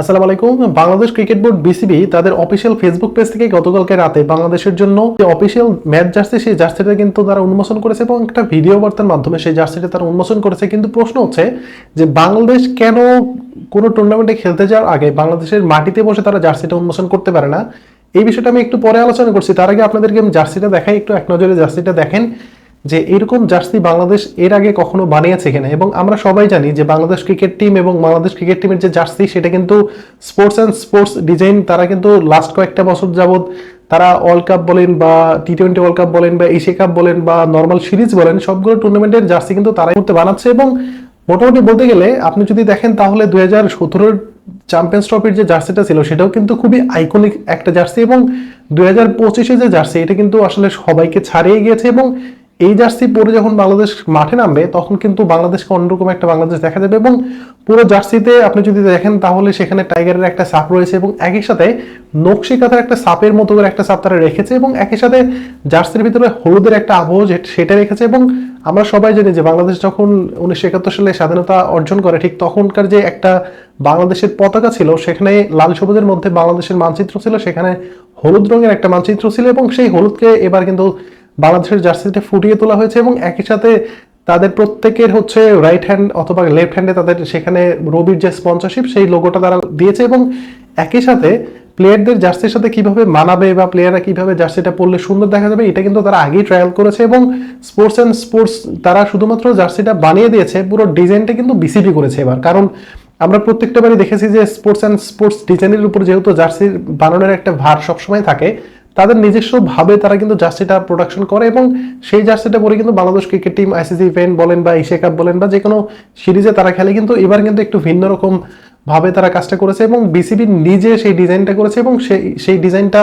আসসালামু আলাইকুম। Bangladesh cricket board BCB তাদের অফিসিয়াল ফেসবুক পেজ থেকে গতকালকে রাতে বাংলাদেশের জন্য যে অফিসিয়াল ম্যাচ জার্সি, সেই জার্সিটা কিন্তু তারা উন্মোচন করেছে এবং একটা ভিডিও বার্তার মাধ্যমে সেই জার্সিটা তারা উন্মোচন করেছে। কিন্তু প্রশ্ন হচ্ছে যে বাংলাদেশ কেন কোনো টুর্নামেন্টে খেলতে যাওয়ার আগে বাংলাদেশের মাটিতে বসে তারা জার্সিটা উন্মোচন করতে পারে না? এই বিষয়টা আমি একটু পরে আলোচনা করছি। তার আগে আপনাদেরকে আমি জার্সিটা দেখাই। একটু এক নজরে জার্সিটা দেখেন। যে এরকম জার্সি বাংলাদেশ এর আগে কখনো বানিয়েছে কিনা। এবং আমরা সবাই জানি যে বাংলাদেশ ক্রিকেট টিম এবং বাংলাদেশ ক্রিকেট টিমের যে জার্সি, সেটা কিন্তু স্পোর্টস অ্যান্ড স্পোর্টস ডিজাইন, তারা কিন্তু লাস্ট কয়েকটা বছর যাবৎ তারা ওয়ার্ল্ড কাপ বলেন বা টি টোয়েন্টি ওয়ার্ল্ড কাপ বলেন বা এশিয়া কাপ বলেন বা নর্মাল সিরিজ বলেন, সবগুলো টুর্নামেন্টের জার্সি কিন্তু তারাই করতে বানাচ্ছে। এবং মোটামুটি বলতে গেলে আপনি যদি দেখেন তাহলে দুই হাজার সতেরোর চ্যাম্পিয়ন্স ট্রফির যে জার্সিটা ছিল, সেটাও কিন্তু খুবই আইকনিক একটা জার্সি। এবং দুই হাজার পঁচিশে যে জার্সি, এটা কিন্তু আসলে সবাইকে ছাড়িয়ে গিয়েছে। এবং এই জার্সি পরে যখন বাংলাদেশ মাঠে নামবে, তখন কিন্তু বাংলাদেশকে অন্যরকম একটা বাংলাদেশ দেখা যাবে এবং পুরো জার্সিতে আপনি যদি দেখেন, তাহলে সেখানে টাইগারের একটা সাপ রয়েছে এবং একই সাথে নকশি কাঁথার একটা সাপের মতো করে একটা সাপ তারা রেখেছে এবং একই সাথে জার্সির ভিতরে হলুদের একটা আবহ সেটা রেখেছে এবং আমরা সবাই জানি যে বাংলাদেশ যখন উনিশশো একাত্তর সালে স্বাধীনতা অর্জন করে, ঠিক তখনকার যে একটা বাংলাদেশের পতাকা ছিল, সেখানে লাল সবুজের মধ্যে বাংলাদেশের মানচিত্র ছিল, সেখানে হলুদ রঙের একটা মানচিত্র ছিল এবং সেই হলুদকে এবার কিন্তু বাংলাদেশের জার্সিটা ফুটিয়ে তোলা হয়েছে এবং একই সাথে তাদের প্রত্যেকের হচ্ছে রাইট হ্যান্ড অথবা লেফট হ্যান্ডে তাদের সেখানে রবির যে স্পন্সরশিপ সেই লোগোটা তারা দিয়েছে এবং একই সাথে প্লেয়ারদের জার্সির সাথে কীভাবে মানাবে বা প্লেয়াররা কীভাবে জার্সিটা পরলে সুন্দর দেখা যাবে, এটা কিন্তু তারা আগেই ট্রায়াল করেছে এবং স্পোর্টস অ্যান্ড স্পোর্টস তারা শুধুমাত্র জার্সিটা বানিয়ে দিয়েছে, পুরো ডিজাইনটা কিন্তু বিসিবি করেছে এবার। কারণ আমরা প্রত্যেকটা বারই দেখেছি যে স্পোর্টস অ্যান্ড স্পোর্টস ডিজাইনের উপর যেহেতু জার্সির বানানোর একটা ভার সবসময় থাকে তাদের নিজস্ব ভাবে তারা কিন্তু জার্সিটা প্রোডাকশন করে এবং সেই জার্সিটা পরে কিন্তু Bangladesh cricket team ICC event বলেন বা এশিয়া কাপ বলেন বা যে কোনো সিরিজে তারা খেলে কিন্তু এবার কিন্তু একটু ভিন্ন রকম ভাবে তারা কাজটা করেছে এবং বিসিবি নিজে সেই ডিজাইনটা করেছে এবং সেই সেই ডিজাইনটা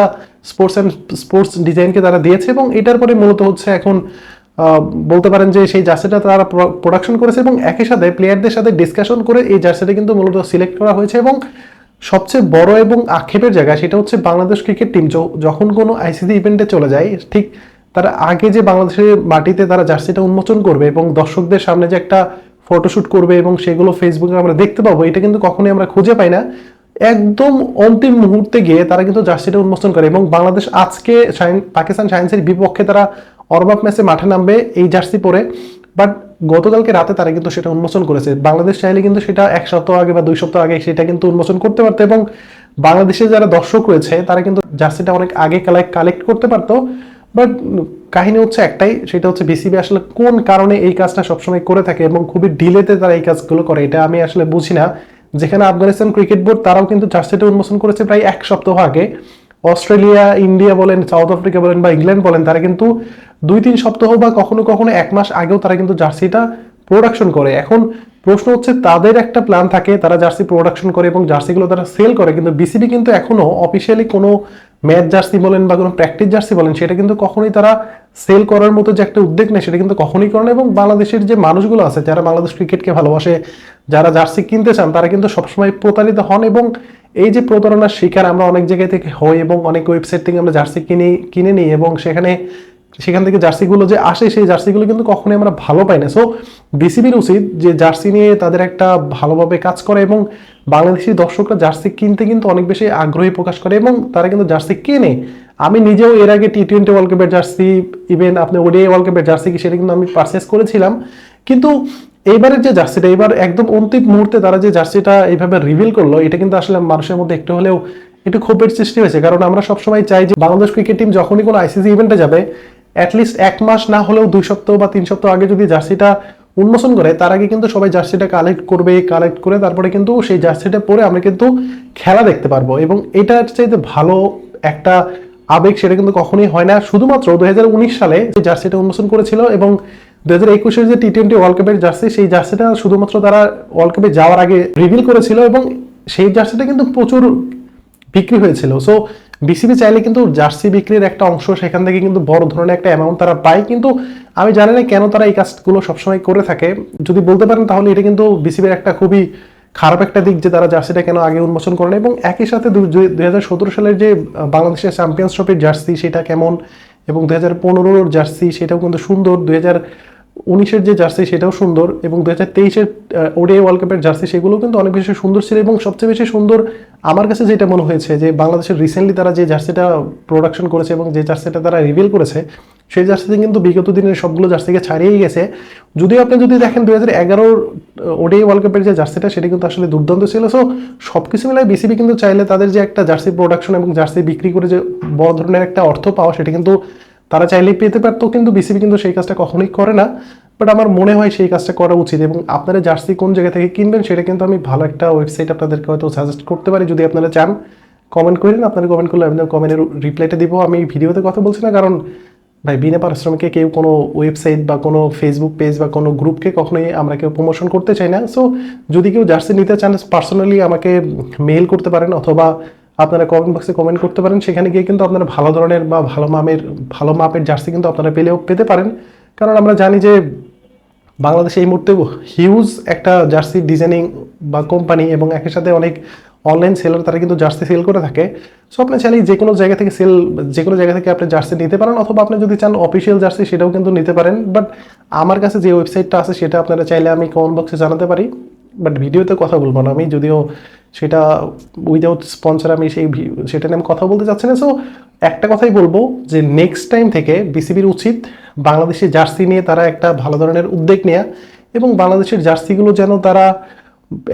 স্পোর্টস অ্যান্ড স্পোর্টস ডিজাইনকে তারা দিয়েছে এবং এটার পরে মূলত হচ্ছে এখন বলতে পারেন যে সেই জার্সিটা তারা প্রোডাকশন করেছে এবং একই সাথে প্লেয়ারদের সাথে ডিসকাশন করে এই জার্সিটা কিন্তু মূলত সিলেক্ট করা হয়েছে এবং সবচেয়ে বড় এবং আক্ষেপের জায়গা সেটা হচ্ছে বাংলাদেশ ক্রিকেট টিম যখন কোনো আইসিসি ইভেন্টে চলে যায়, ঠিক তারা আগে যে বাংলাদেশের মাটিতে তারা জার্সিটা উন্মোচন করবে এবং দর্শকদের সামনে যে একটা ফটোশুট করবে এবং সেগুলো ফেসবুকে আমরা দেখতে পাবো, এটা কিন্তু কখনোই আমরা খুঁজে পাই না। একদম অন্তিম মুহূর্তে গিয়ে তারা কিন্তু জার্সিটা উন্মোচন করে এবং বাংলাদেশ আজকে পাকিস্তান সায়েন্সের বিপক্ষে তারা অরবাব ম্যাচে মাঠে নামবে এই জার্সি পরে। বাট গতকালকে রাতে তারা কিন্তু সেটা উন্মোচন করেছে। বাংলাদেশ চাইলে কিন্তু সেটা এক সপ্তাহ আগে বা দুই সপ্তাহ আগে সেটা কিন্তু উন্মোচন করতে পারতো এবং বাংলাদেশে যারা দর্শক রয়েছে, তারা কিন্তু জার্সিটা অনেক আগে কালেক্ট কালেক্ট করতে পারতো। বাট কাহিনী হচ্ছে একটাই, সেটা হচ্ছে বিসিবি আসলে কোন কারণে এই কাজটা সবসময় করে থাকে এবং খুবই ডিলেতে তারা এই কাজগুলো করে, এটা আমি আসলে বুঝি না। যেখানে আফগানিস্তান ক্রিকেট বোর্ড, তারাও কিন্তু জার্সিটা উন্মোচন করেছে প্রায় এক সপ্তাহ আগে। অস্ট্রেলিয়া, ইন্ডিয়া বলেন, সাউথ আফ্রিকা বলেন বা ইংল্যান্ড বলেন, তারা কিন্তু দুই তিন সপ্তাহ বা কখনো কখনো এক মাস আগেও তারা কিন্তু জার্সিটা প্রোডাকশন করে। এখন প্রশ্ন হচ্ছে, তাদের একটা প্ল্যান থাকে, তারা জার্সি প্রোডাকশন করে এবং জার্সিগুলো তারা সেল করে, কিন্তু বিসিবি কিন্তু এখনও অফিসিয়ালি কোনো ম্যাচ জার্সি বলেন বা কোনো প্র্যাকটিস জার্সি বলেন, সেটা কিন্তু কখনোই তারা সেল করার মতো যে একটা উদ্যোগ নেই, সেটা কিন্তু কখনোই করে না এবং বাংলাদেশের যে মানুষগুলো আছে, যারা বাংলাদেশ ক্রিকেটকে ভালোবাসে, যারা জার্সি কিনতে চান, তারা কিন্তু সবসময় প্রতারিত হন এবং এই যে প্রতারণার শিকার আমরা অনেক জায়গায় থেকে হই এবং অনেক ওয়েবসাইট থেকে আমরা জার্সি কিনে কিনে নিই এবং সেখানে, সেখান থেকে জার্সিগুলো যে আসে, সেই জার্সিগুলো কিন্তু কখনোই আমরা ভালো পাই না। সো বিসিবির উচিত যে জার্সি নিয়ে তাদের একটা ভালোভাবে কাজ করে এবং বাংলাদেশি দর্শকরা জার্সি কিনতে কিন্তু অনেক বেশি আগ্রহী প্রকাশ করে এবং তারা কিন্তু জার্সি কেনে। আমি নিজেও এর আগে টি টোয়েন্টি ওয়ার্ল্ড কাপের জার্সি ইভেন আপনি ওডিআই ওয়ার্ল্ড কাপের জার্সি কি সেটা কিন্তু আমি পারচেস করেছিলাম। কিন্তু এইবারের যে জার্সিটা এবার একদম অন্তিম মুহূর্তে তারা যে জার্সিটা এইভাবে রিভিল করল, এটা কিন্তু আসলে মানুষের মধ্যে একটু হলেও একটু ক্ষোভের সৃষ্টি হয়েছে। কারণ আমরা সবসময় চাই যে বাংলাদেশ ক্রিকেট টিম যখনই কোনো আইসিসি ইভেন্টে যাবে অ্যাটলিস্ট এক মাস না হলেও দুই সপ্তাহ বা তিন সপ্তাহ আগে যদি জার্সিটা উন্মোচন করে, তার আগে কিন্তু সবাই জার্সিটা কালেক্ট করবে কালেক্ট করে তারপরে কিন্তু সেই জার্সিটা পরে আমরা কিন্তু খেলা দেখতে পারব। এবং এটার চাইতে ভালো একটা আবেগ সেটা কিন্তু কখনোই হয় না। শুধুমাত্র দুই হাজার উনিশ সালে যে জার্সিটা উন্মোচন করেছিল এবং দু হাজার একুশের যে টি টোয়েন্টি ওয়ার্ল্ড কাপের জার্সি সেই জার্সিটা শুধুমাত্র তারা ওয়ার্ল্ড কাপে যাওয়ার আগে রিভিল করেছিল এবং সেই জার্সিটা কিন্তু প্রচুর বিক্রি হয়েছিল। সো বিসিবি চাইলে কিন্তু জার্সি বিক্রির একটা অংশ সেখান থেকে কিন্তু বড় ধরনের একটা অ্যামাউন্ট তারা পায়। কিন্তু আমি জানি না কেন তারা এই কাজগুলো সবসময় করে থাকে। যদি বলতে পারেন তাহলে এটা কিন্তু বিসিবির একটা খুবই খারাপ একটা দিক যে তারা জার্সিটা কেন আগে উন্মোচন করেন এবং একই সাথে দুই হাজার সতেরো সালের যে বাংলাদেশের চ্যাম্পিয়ন্স ট্রফির জার্সি সেটা কেমন? এবং দুই হাজার পনেরোর জার্সি সেটাও কিন্তু সুন্দর। দুই হাজার উনিশের যে জার্সি সেটাও সুন্দর এবং দু হাজার তেইশের ওডিআই ওয়ার্ল্ড কাপের জার্সি সেগুলো কিন্তু অনেক বেশি সুন্দর ছিল এবং সবচেয়ে বেশি সুন্দর আমার কাছে যেটা মনে হয়েছে যে বাংলাদেশের রিসেন্টলি তারা যে জার্সিটা প্রোডাকশন করেছে এবং যে জার্সিটা তারা রিভিল করেছে, সেই জার্সিতে কিন্তু বিগত দিনের সবগুলো জার্সিকে ছাড়িয়েই গেছে। যদিও আপনি যদি দেখেন দু হাজার এগারোর ওডিআই ওয়ার্ল্ড কাপের যে জার্সিটা, সেটা কিন্তু আসলে দুর্দান্ত ছিল। সো সব কিছু মিলাই বিসিবি কিন্তু চাইলে তাদের যে একটা জার্সি প্রোডাকশন এবং জার্সি বিক্রি করে যে বড় ধরনের একটা অর্থ পাওয়া, সেটা কিন্তু তারা চাইলেই পেতে পারতো, কিন্তু বিসিবি কিন্তু সেই কাজটা কখনোই করে না। বাট আমার মনে হয় সেই কাজটা করা উচিত এবং আপনারা জার্সি কোন জায়গা থেকে কিনবেন সেটা কিন্তু আমি ভালো একটা ওয়েবসাইট আপনাদেরকে হয়তো সাজেস্ট করতে পারি। যদি আপনারা চান কমেন্ট করেন, আপনারা কমেন্ট করলে আমি কমেন্টের রিপ্লাইটা দিব। আমি ভিডিওতে কথা বলছি না, কারণ ভাই, বিনা পারিশ্রমিকে কেউ কোনো ওয়েবসাইট বা কোনো ফেসবুক পেজ বা কোনো গ্রুপকে কখনোই আমরা কেউ প্রমোশন করতে চাই না। সো যদি কেউ জার্সি নিতে চান পার্সোনালি আমাকে মেল করতে পারেন অথবা আপনারা কমেন্ট বক্সে কমেন্ট করতে পারেন। সেখানে গিয়ে কিন্তু আপনারা ভালো ধরনের বা ভালো মাপের ভালো মাপের জার্সি কিন্তু আপনারা পেলেও পেতে পারেন। কারণ আমরা জানি যে বাংলাদেশে এই মুহূর্তে হিউজ একটা জার্সি ডিজাইনিং বা কোম্পানি এবং একই সাথে অনেক অনলাইন সেলার তারা কিন্তু জার্সি সেল করে থাকে। সো আপনি চাইলে যে কোনো জায়গা থেকে সেল যে কোনো জায়গা থেকে আপনি জার্সি নিতে পারেন অথবা আপনি যদি চান অফিসিয়াল জার্সি সেটাও কিন্তু নিতে পারেন। বাট আমার কাছে যে ওয়েবসাইটটা আছে সেটা আপনারা চাইলে আমি কমেন্ট বক্সে জানাতে পারি। বাট ভিডিওতে কথা বলব না, আমি যদিও সেটা উইদাউট স্পন্সর আমি সেই সেটা নিয়ে আমি কথা বলতে চাচ্ছি না। সো একটা কথাই বলব যে নেক্সট টাইম থেকে বিসিবির উচিত বাংলাদেশের জার্সি নিয়ে তারা একটা ভালো ধরনের উদ্যোগ নেওয়া এবং বাংলাদেশের জার্সিগুলো যেন তারা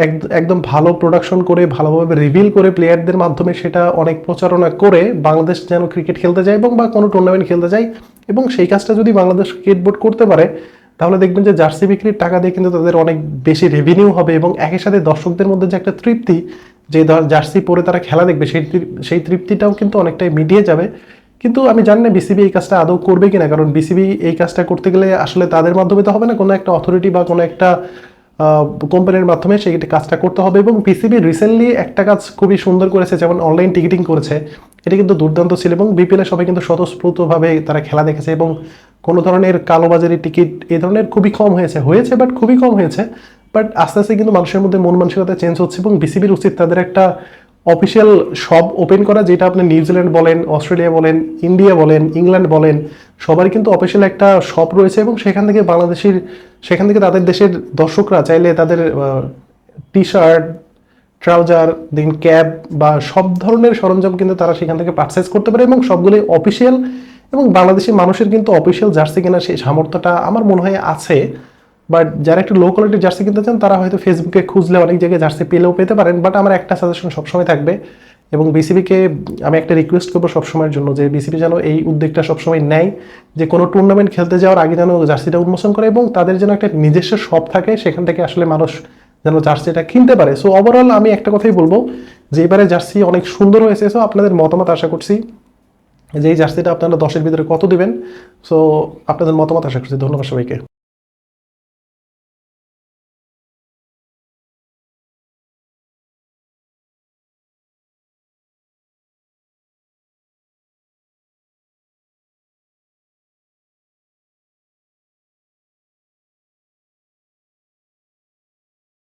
এক- একদম ভালো প্রোডাকশন করে, ভালোভাবে রিভিল করে প্লেয়ারদের মাধ্যমে সেটা অনেক প্রচারণা করে বাংলাদেশ যেন ক্রিকেট খেলতে যায় এবং বা কোনো টুর্নামেন্ট খেলতে যায় এবং সেই কাজটা যদি বাংলাদেশ ক্রিকেট বোর্ড করতে পারে তাহলে দেখবেন যে জার্সি বিক্রির টাকা দিয়ে কিন্তু তাদের অনেক বেশি রেভিনিউ হবে এবং একই সাথে দর্শকদের মধ্যে যে একটা তৃপ্তি, যে জার্সি পরে তারা খেলা দেখবে, সেই সেই তৃপ্তিটাও কিন্তু অনেকটাই মিটিয়ে যাবে। কিন্তু আমি জানি না বিসিবি এই কাজটা আদৌ করবে কিনা, কারণ বিসিবি এই কাজটা করতে গেলে আসলে তাদের মাধ্যমে তো হবে না, কোনো একটা অথরিটি বা কোনো একটা কোম্পানির মাধ্যমে সেই কাজটা করতে হবে এবং বিসিবি রিসেন্টলি একটা কাজ খুবই সুন্দর করেছে, যেমন অনলাইন টিকিটিং করেছে। এটা কিন্তু দুর্দান্ত ছিল এবং বিপিএল সবাই কিন্তু স্বতঃস্ফূর্তভাবে তারা খেলা দেখেছে এবং কোনো ধরনের কালোবাজারি টিকিট এই ধরনের খুবই কম হয়েছে হয়েছে বাট খুবই কম হয়েছে বাট আস্তে আস্তে কিন্তু মানুষের মধ্যে মন মানসিকতা চেঞ্জ হচ্ছে এবং বিসিবির উচিত তাদের একটা অফিসিয়াল শপ ওপেন করা যেটা আপনি নিউজিল্যান্ড বলেন অস্ট্রেলিয়া বলেন ইন্ডিয়া বলেন ইংল্যান্ড বলেন সবারই কিন্তু অফিসিয়াল একটা শপ রয়েছে এবং সেখান থেকে বাংলাদেশের, সেখান থেকে তাদের দেশের দর্শকরা চাইলে তাদের টি শার্ট ট্রাউজার দেন ক্যাব বা সব ধরনের সরঞ্জাম কিন্তু তারা সেখান থেকে পারচেস করতে পারে এবং সবগুলোই অফিসিয়াল এবং বাংলাদেশের মানুষের কিন্তু অফিসিয়াল জার্সি কেনার সেই সামর্থ্যটা আমার মনে হয় আছে। বাট যারা একটু লো কোয়ালিটির জার্সি কিনতে চান, তারা হয়তো ফেসবুকে খুঁজলে অনেক জায়গায় জার্সি পেলেও পেতে পারেন। বাট আমার একটা সাজেশন সবসময় থাকবে এবং বিসিবিকে আমি একটা রিকোয়েস্ট করব সবসময়ের জন্য যে বিসিবি যেন এই উদ্যোগটা সবসময় নেয় যে কোনো টুর্নামেন্ট খেলতে যাওয়ার আগে যেন জার্সিটা উন্মোচন করে এবং তাদের যেন একটা নিজস্ব শপ থাকে, সেখান থেকে আসলে মানুষ যেন জার্সিটা কিনতে পারে। সো ওভারঅল আমি একটা কথাই বলব যে এবারে জার্সি অনেক সুন্দর হয়েছে। সো আপনাদের মতামত আশা করছি যে এই জার্সিটা আপনারা দশের ভিতরে কত দিবেন? সো আপনাদের মতামত আশা করছি। ধন্যবাদ সবাইকে।